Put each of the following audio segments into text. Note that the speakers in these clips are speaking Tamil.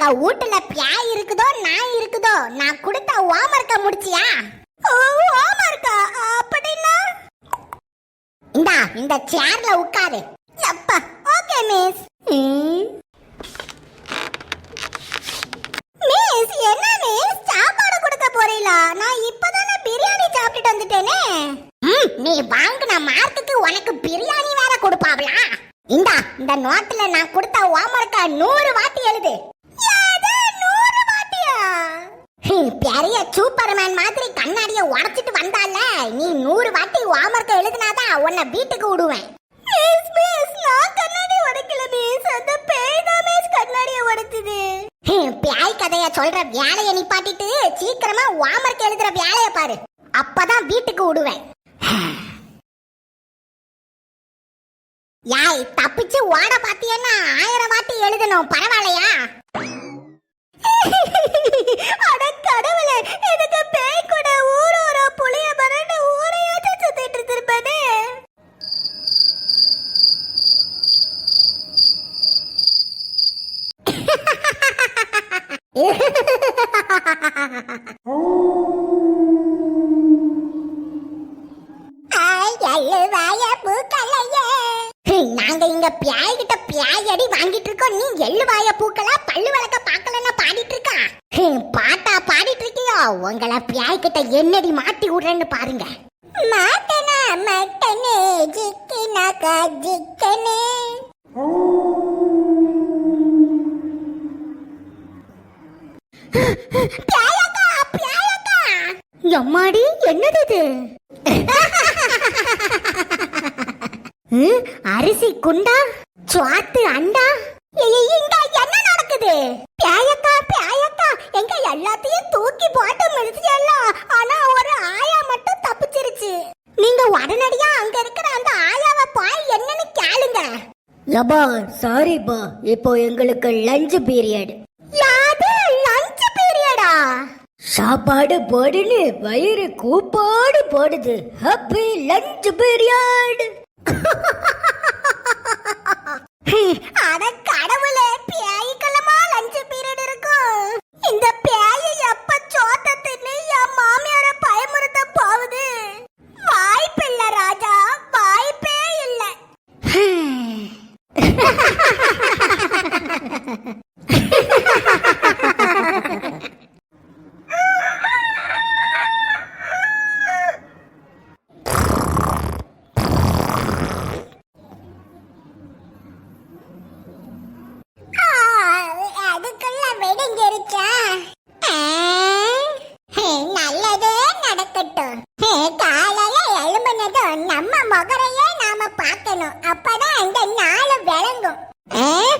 உங்க வீட்டுல பியாய் இருக்குதோ நாய் இருக்குதோ நான் கொடுத்த ஹோம்வொர்க்க முடிச்சியா? ஹோம்வொர்க்கா அப்படின்னா? இந்தா இந்த சேர்ல உட்காரு. அப்பா ஓகே மிஸ் மிஸ் என்ன மிஸ் சாப்பாடு கொடுக்க போறீங்களா நான் இப்பதானே பிரியாணி சாப்பிட்டுட்டு வந்துட்டேனே. ம், நீ வாங்கின மார்க்குக்கு உனக்கு பிரியாணி வேற கொடுப்பாங்களா இந்தா இந்த நோட்டுல நான் கொடுத்த ஹோம்வொர்க்க நூறு வாட்டி எழுது எது, நூறு வாட்டியா? ஹம், பெரிய சூப்பர்மேன் மாதிரி கண்ணாடியை உடைச்சிட்டு வந்தால? நீ நூறு வாட்டி ஹோம்வொர்க்க எழுதினாதான் உன்னை வீட்டுக்கு விடுவேன். மிஸ் மிஸ் நான் கண்ணாடி உடைக்கல மிஸ் அந்த பேய் தான் மிஸ் கண்ணாடிய உடைச்சது. பேய் கதைய சொல்ற வேலைய நிப்பாட்டிட்டு சீக்கிரமா ஹோம்வொர்க் எழுதுற வேலைய பாரு. அப்பதான் வீட்டுக்கு விடுவேன். யாய் தப்பிச்சு ஓட பாத்தியன்னா ஆயிரம் வாட்டி எழுதணும். பரவாயில்லையா அட கடவுளே எனக்கு பேய் கூட ஊர் ஊரா புளிய மரண்டு ஊரையாச்சும் சுத்திட்டு இருந்திருப்பானே. நாங்க உங்களை பியாய் கிட்ட என்னடி மாட்டி விடுறேன்னு பாருங்க. மாட்டனா மட்டனே ஜிக்கினாக்கா ஜிக்கனே. பியாயக்கா பியாயக்கா எம்மாடி என்னது இது? அரிசி குண்டா சுவாத்து அண்டா? இங்க என்ன நடக்குது? பியாயக்கா பியாயக்கா எங்க எல்லாத்தையும் தூக்கி போட்டு மிதிச்சிடலாம் ஆனா ஒரு ஆயா மட்டும் தப்பிச்சிருச்சு. நீங்க உடனடியா அங்க இருக்கிற அந்த ஆயாவை போய் என்னன்னு கேளுங்க. லபா சாரிப்பா இப்போ எங்களுக்கு லஞ்ச் பீரியட் யாது லஞ்ச் பீரியடா சாப்பாடு போடுன்னு வயிறு கூப்பாடு போடுது. ஹாப்பி லஞ்ச் பீரியட் அட கடவுளே இருக்கும் இந்த பியாய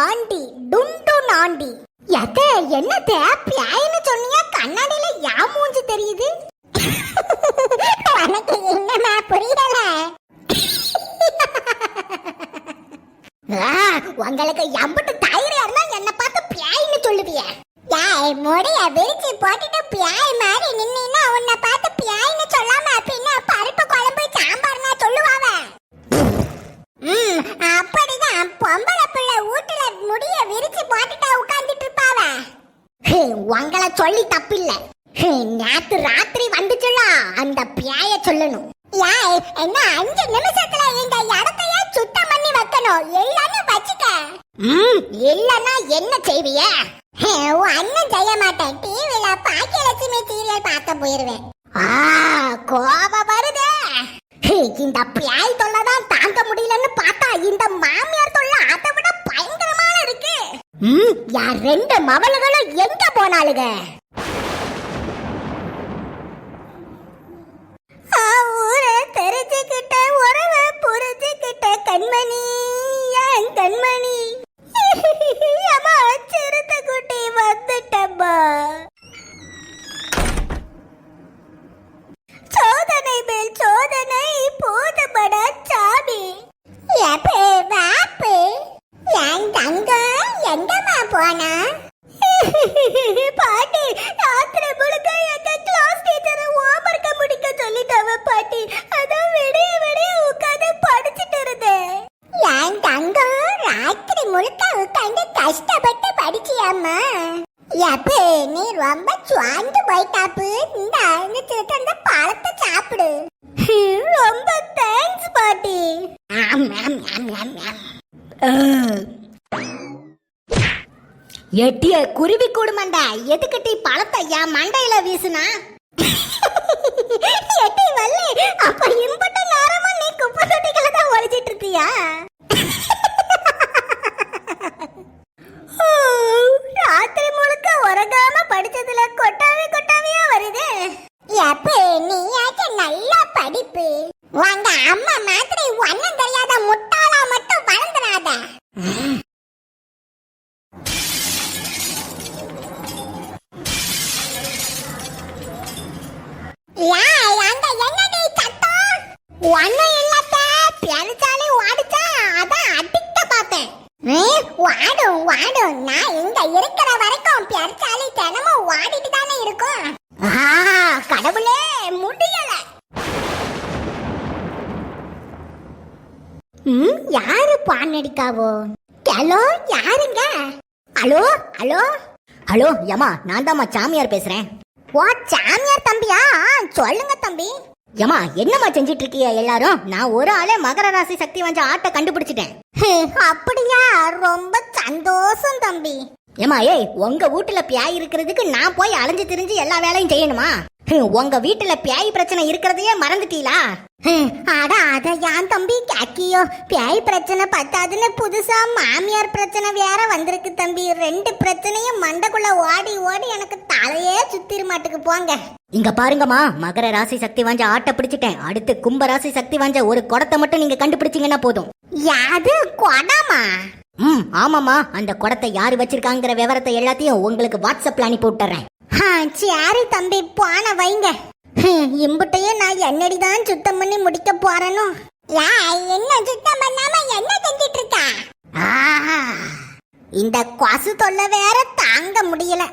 ஆண்டி டுண்டு நாண்டி எத என்னத்த பியாயின்னு சொன்னீங்க கண்ணாடியில யா மூஞ்சி தெரியுது? உனக்கு என்னமா புரியல? உங்களுக்கு எம்பட்டு தயிரா இருந்தா என்ன பார்த்து பியாயின்னு சொல்லுவிய. யாய் முடிய விரிச்சு போட்டுட்டு பியாய் மாதிரி நின்னா உன்னை உங்களை சொல்லி தப்பில்ல. நேத்து ராத்திரி வந்துச்சுல அந்த பியாய சொல்லணும். என்ன அஞ்சு நிமிஷத்துல இந்த இடத்தையே சுத்தம் பண்ணி வைக்கணும். இல்லன்னு வச்சுக்க. ம் இல்லன்னா என்ன செய்விய? அண்ணன் செய்ய மாட்டேன். டிவில பாக்கியலட்சுமி சீரியல் பார்க்க போயிருவேன். ஆ கோபம் வருதே. இந்த பியாய் யார் ரெண்டு மவளுகளும் எங்க போனாளுங்க ஊரை தெரிஞ்சுக்கிட்ட உறவை புரிஞ்சுக்கிட்ட கண்மணி என் கண்மணி? அம்மா எட்டிய குருவி கூடுமண்டா எதுக்கிட்டி பழத்தை என் மண்டையில வீசுனா? எட்டி வள்ளி. அப்ப இம்பட்ட நேரமா நீ குப்பை தொட்டிகளை தான் ஒழிச்சிட்டு இருக்கியா? ம், யாரு பான் அடிக்காவோ ஹலோ யாருங்க? Hello hello? ஹலோ யமா நான் தாம்மா சாமியார் பேசுறேன். ஓ சாமியார் தம்பியா? சொல்லுங்க தம்பி. யமா என்னம்மா செஞ்சிட்டு இருக்கிய எல்லாரும்? நான் ஒரு ஆளே மகர ராசி சக்தி வந்த ஆட்டை கண்டுபிடிச்சிட்டேன். ஹே, அப்படியா? ரொம்ப சந்தோஷம் தம்பி. ஏமா ஏய் உங்க வீட்டுல பியாய் இருக்கிறதுக்கு நான் போய் அலைஞ்சு திரிஞ்சு எல்லா வேலையும் செய்யணுமா? ஹம், உங்க வீட்டுல பியாய் பிரச்சனை இருக்கிறதையே மறந்துட்டீங்களா ஹே, அட அத ஏன் தம்பி கேக்கியோ. பியாய் பிரச்சனை பத்தாதுன்னு புதுசா மாமியார் பிரச்சனை வேற வந்திருக்கு தம்பி. ரெண்டு பிரச்சனையும் மண்டைக்குள்ள ஓடி ஓடி எனக்கு தலையே சுத்திர மாட்டுக்கு போங்க. இங்க பாருங்கம்மா மகர ராசி சக்தி வாஞ்ச ஆட்டை பிடிச்சிட்டேன். அடுத்து கும்ப ராசி சக்தி வாஞ்ச ஒரு குடத்தை மட்டும் நீங்க கண்டுபிடிச்சீங்கன்னா போதும். யாது கொடமா? ம். ஆமாம்மா அந்த குடத்தை யாரு வச்சிருக்காங்கிற விவரத்தை எல்லாத்தையும் உங்களுக்கு வாட்ஸ்அப்ல அனுப்பி விட்டுறேன். சரி தம்பி போன வைங்க. இம்புட்டையும் நான் என்னடி தான் சுத்தம் பண்ணி முடிக்க போறேனோ? என்ன சுத்தம் பண்ணாம என்ன செஞ்சிட்டு இருக்கா? இந்த கொசு தொல்லை வேற தாங்க முடியல.